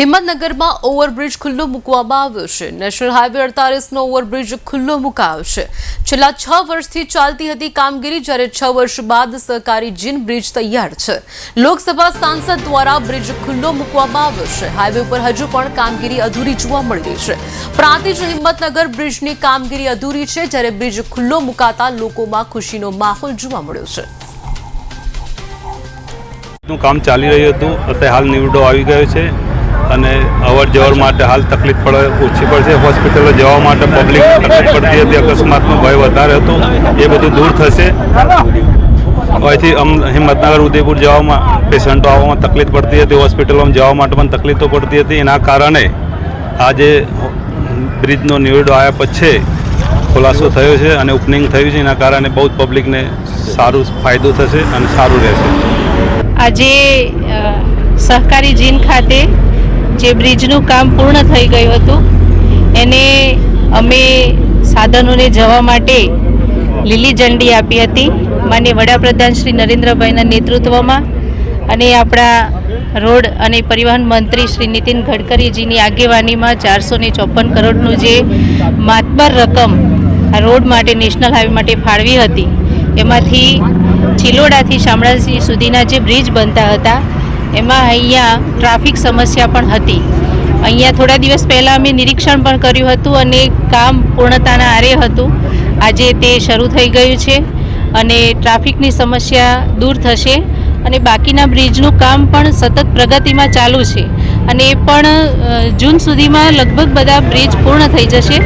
હિંમતનગરમાં overbridge ખુલ્લો મૂકવામાં આવ્યો છે. નેશનલ હાઈવે અડતાલીસનો ઓવરબ્રિજ ખુલ્લો મુકાયો છે. છેલ્લા છ વર્ષથી ચાલતી હતી કામગીરી, જ્યારે છ વર્ષ બાદ સહકારી જીન બ્રિજ તૈયાર છે. લોકસભા સાંસદ દ્વારા બ્રિજ ખુલ્લો મૂકવામાં આવ્યો છે. હાઈવે ઉપર હજુ પણ કામગીરી અધૂરી જોવા મળી રહી છે. પ્રાંતિજ હિંમતનગર બ્રિજની કામગીરી અધૂરી છે, જ્યારે બ્રિજ ખુલ્લો મુકાતા લોકોમાં ખુશીનો માહોલ જોવા મળ્યો છે. નું કામ ચાલી રહ્યું હતું. અત્યારે હાલ નિવડો આવી ગયો છે. અને અવર જવર માટે હાલ તકલીફ પડે ઓછી પડશે. હોસ્પિટલો જવા માટે પબ્લિક તકલીફ પડતી હતી. અકસ્માતનો ભય વધારે હતો. એ બધું દૂર થશે. અહીંથી હિંમતનગર, ઉદયપુર જવામાં પેશન્ટો આવવામાં તકલીફ પડતી હતી. હોસ્પિટલોમાં જવા માટે પણ તકલીફો પડતી હતી. એના કારણે આજે બ્રિજનો નિવેડો આવ્યા પછી ખુલાસો થયો છે અને ઓપનિંગ થયું છે. એના કારણે બહુ પબ્લિકને સારું ફાયદો થશે અને સારું રહેશે. આજે સહકારી જીન ખાતે જે બ્રિજનું કામ પૂર્ણ થઈ ગયું હતું, એને અમે સાધનોને જવા માટે લીલી ઝંડી આપી હતી. માન્ય વડાપ્રધાન શ્રી નરેન્દ્રભાઈના નેતૃત્વમાં અને આપણા રોડ અને પરિવહન મંત્રી શ્રી નીતિન ગડકરીજીની આગેવાનીમાં ચારસો ને ચોપન કરોડનું જે માતબર રકમ આ રોડ માટે, નેશનલ હાઈવે માટે ફાળવી હતી. એમાંથી ચિલોડાથી શામળાજી સુધીના જે બ્રિજ બનતા હતા એમાં અહીંયા ટ્રાફિક સમસ્યા પણ હતી. અહીંયા થોડા દિવસ પહેલાં અમે નિરીક્ષણ પણ કર્યું હતું અને કામ પૂર્ણતાના આરે હતું. આજે તે શરૂ થઈ ગયું છે અને ટ્રાફિકની સમસ્યા દૂર થશે અને બાકીના બ્રિજનું કામ પણ સતત પ્રગતિમાં ચાલુ છે. અને એ પણ જૂન સુધીમાં લગભગ બધા બ્રિજ પૂર્ણ થઈ જશે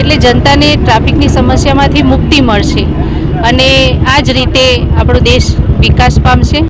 એટલે જનતાને ટ્રાફિકની સમસ્યામાંથી મુક્તિ મળશે. અને આ જ રીતે આપણો દેશ વિકાસ પામશે.